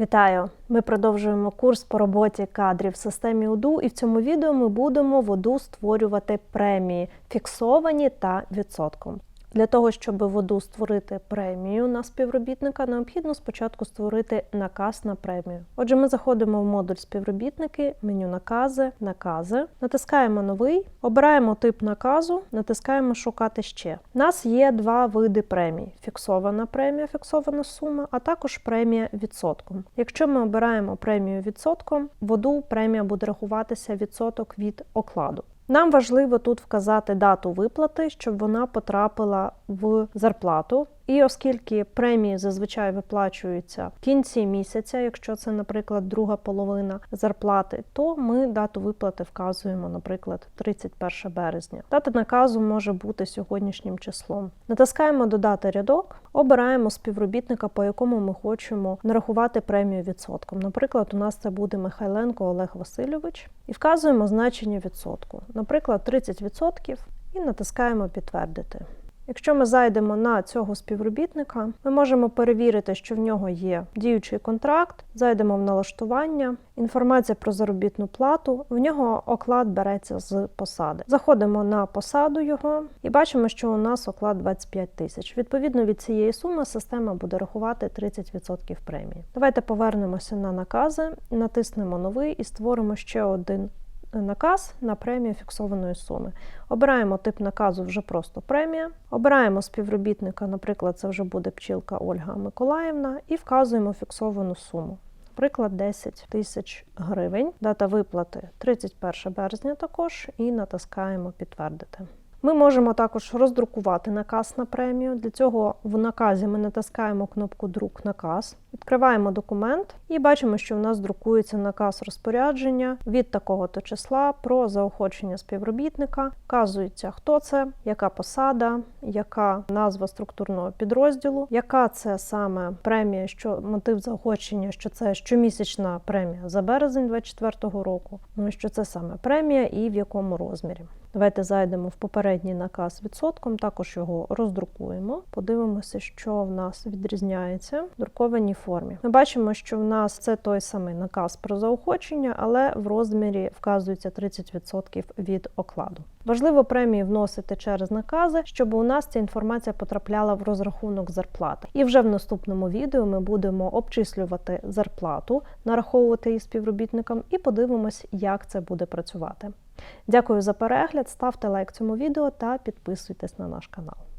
Вітаю! Ми продовжуємо курс по роботі кадрів в системі УДУ, і в цьому відео ми будемо в УДУ створювати премії фіксовані та відсотком. Для того, щоб в УДУ створити премію на співробітника, необхідно спочатку створити наказ на премію. Отже, ми заходимо в модуль співробітники, меню накази, накази, натискаємо новий, обираємо тип наказу, натискаємо шукати ще. У нас є два види премій: фіксована премія, фіксована сума, а також премія відсотком. Якщо ми обираємо премію відсотком, в УДУ премія буде рахуватися відсоток від окладу. Нам важливо тут вказати дату виплати, щоб вона потрапила в зарплату. І оскільки премії зазвичай виплачуються в кінці місяця, якщо це, наприклад, друга половина зарплати, то ми дату виплати вказуємо, наприклад, 31 березня. Дата наказу може бути сьогоднішнім числом. Натискаємо Додати рядок, обираємо співробітника, по якому ми хочемо нарахувати премію відсотком. Наприклад, у нас це буде Михайленко Олег Васильович, і вказуємо значення відсотку, наприклад, 30%, і натискаємо Підтвердити. Якщо ми зайдемо на цього співробітника, ми можемо перевірити, що в нього є діючий контракт, зайдемо в налаштування, інформація про заробітну плату, в нього оклад береться з посади. Заходимо на посаду його і бачимо, що у нас оклад 25 тисяч. Відповідно від цієї суми система буде рахувати 30% премії. Давайте повернемося на накази, натиснемо новий і створимо ще один наказ на премію фіксованої суми. Обираємо тип наказу вже просто премія. Обираємо співробітника, наприклад, це вже буде пчілка Ольга Миколаївна, і вказуємо фіксовану суму. Наприклад, 10 тисяч гривень. Дата виплати 31 березня також, і натискаємо підтвердити. Ми можемо також роздрукувати наказ на премію. Для цього в наказі ми натискаємо кнопку Друк наказ, відкриваємо документ і бачимо, що в нас друкується наказ розпорядження від такого-то числа про заохочення співробітника. Вказується, хто це, яка посада, яка назва структурного підрозділу, яка це саме премія, що мотив заохочення, що це щомісячна премія за березень 2024 року, ну, що це саме премія і в якому розмірі. Давайте зайдемо в попередній наказ відсотком, також його роздрукуємо. Подивимося, що в нас відрізняється в друкованій формі. Ми бачимо, що в нас це той самий наказ про заохочення, але в розмірі вказується 30% від окладу. Важливо премії вносити через накази, щоб у нас ця інформація потрапляла в розрахунок зарплати. І вже в наступному відео ми будемо обчислювати зарплату, нараховувати її співробітникам, і подивимось, як це буде працювати. Дякую за перегляд, ставте лайк цьому відео та підписуйтесь на наш канал.